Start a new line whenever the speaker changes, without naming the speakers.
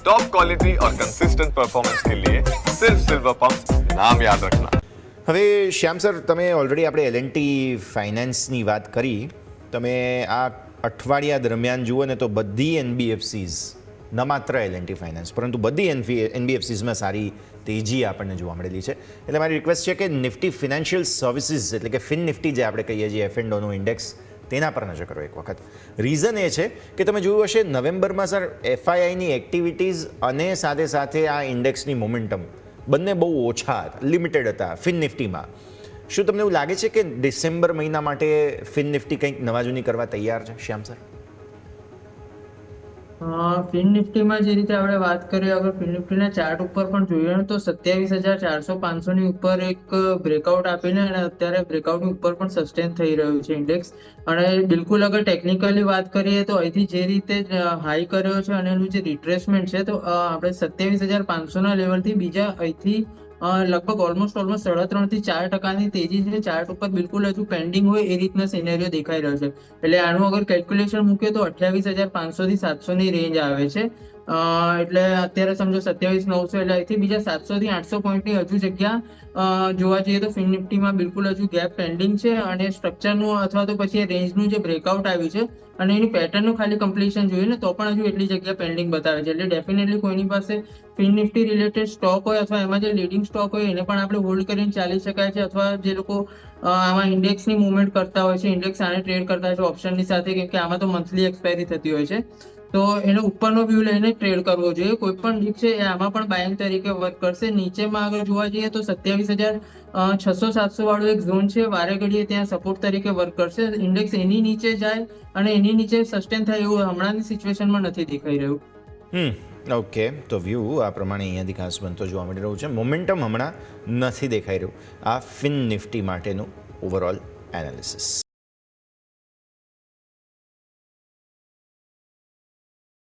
Top quality और consistent performance के लिए सिर्फ सिल्वर पंप नाम याद रखना
હવે શ્યામ સર તમે ઓલરેડી આપણે એલએનટી ફાઇનાન્સની વાત કરી તમે આ અઠવાડિયા દરમિયાન જુઓ ને તો બધી એનબીએફસીઝ ન માત્ર એલએનટી ફાઇનાન્સ પરંતુ બધી એનફી એનબીએફસીઝમાં સારી તેજી આપણને જોવા મળેલી છે એટલે મારી રિક્વેસ્ટ છે કે નિફ્ટી ફિનાન્શિયલ સર્વિસીસ એટલે કે ફિન નિફ્ટી જે આપણે કહીએ છીએ એફ એન્ડોનું ઇન્ડેક્સ તેના પર નજર કરો એક વખત. રીઝન એ છે કે તમે જોયું હશે, નવેમ્બરમાં સર એફઆઈઆઈની એક્ટિવિટીઝ અને સાથે સાથે આ ઇન્ડેક્સની મોમેન્ટમ બંને બહુ ઓછા હતા લિમિટેડ હતા ફિન નિફ્ટીમાં શું તમને એવું લાગે છે કે ડિસેમ્બર મહિના માટે ફિન નિફ્ટી કંઈક નવાજૂની કરવા તૈયાર છે, શ્યામ સર?
ફિન નિફ્ટીમાં જે રીતે આપણે વાત કરીએ, અગર ફિન નિફ્ટીના ચાર્ટ ઉપર પણ જોઈએ ને તો સત્યાવીસ હજાર ચારસો પાંચસો ની ઉપર એક બ્રેકઆઉટ આપીને અને અત્યારે બ્રેકઆઉટની ઉપર પણ સસ્ટેન થઈ રહ્યું છે ઇન્ડેક્સ અને બિલકુલ અગર ટેકનિકલી વાત કરીએ તો અહીંથી જે રીતે હાઈ કર્યો છે અને એનું જે રિટ્રેસમેન્ટ છે, તો આપણે સત્યાવીસ હજાર પાંચસોના લેવલથી બીજા અહીંથી લગભગ ઓલમોસ્ટ ઓલમોસ્ટ સાડા ત્રણથી ચાર ટકાની તેજી છે. ચાર્ટ ઉપર બિલકુલ હજુ પેન્ડિંગ હોય એ રીતના સિનેરિયો દેખાઈ રહ્યો છે. એટલે આનું અગર કેલ્ક્યુલેશન મૂકીએ તો અઠ્યાવીસ હજાર પાંચસો થી સાતસો ની રેન્જ આવે છે. એટલે અત્યારે સમજો સત્યાવીસ, નવસો, એટલે અહીંથી બીજા સાતસો થી આઠસો પોઈન્ટની હજુ જગ્યા જોવા જઈએ તો ફિન નિફ્ટીમાં બિલકુલ હજુ ગેપ પેન્ડિંગ છે અને સ્ટ્રક્ચરનું અથવા તો પછી રેન્જનું જે બ્રેકઆઉટ આવ્યું છે અને એની પેટર્નનું ખાલી કમ્પ્લીશન જોઈએ ને તો પણ હજુ એટલી જગ્યા પેન્ડિંગ બતાવે છે. એટલે ડેફિનેટલી કોઈની પાસે ફિન નિફ્ટી રિલેટેડ સ્ટોક હોય અથવા એમાં જે લીડિંગ સ્ટોક હોય એને પણ આપણે હોલ્ડ કરીને ચાલી શકાય છે અથવા જે લોકો આમાં ઇન્ડેક્સની મુવમેન્ટ કરતા હોય છે, ઇન્ડેક્સ આને ટ્રેડ કરતા હોય છે, ઓપ્શનની સાથે કેમ કે આમાં તો મંથલી એક્સપાયરી થતી હોય છે. તો એનો ઉપરનો વ્યૂ લઈને ટ્રેડ કરવો જોઈએ. કોઈ પણ ડીપ છે, એ આમાં પણ બાયંગ તરીકે વર્ક કરશે. નીચેમાં આગળ જોવા જઈએ તો સત્યાવીસ હજાર છસો સાતસો વાળો એક ઝોન છે. વારે ઘડીએ ત્યાં સપોર્ટ તરીકે વર્ક કરશે. ઇન્ડેક્સ એની નીચે જાય અને એની નીચે સસ્ટેન થાય એવું હમણાંની સિચ્યુએશનમાં નથી દેખાઈ રહ્યું.
હમ ઓકે તો વ્યૂ આ પ્રમાણે અહીંયાથી ખાસ બનતો જોવા મળી રહ્યું છે. મોમેન્ટમ હમણાં નથી દેખાઈ રહ્યું. આ ફિન નિફ્ટી માટેનું ઓવરઓલ એનાલિસિસ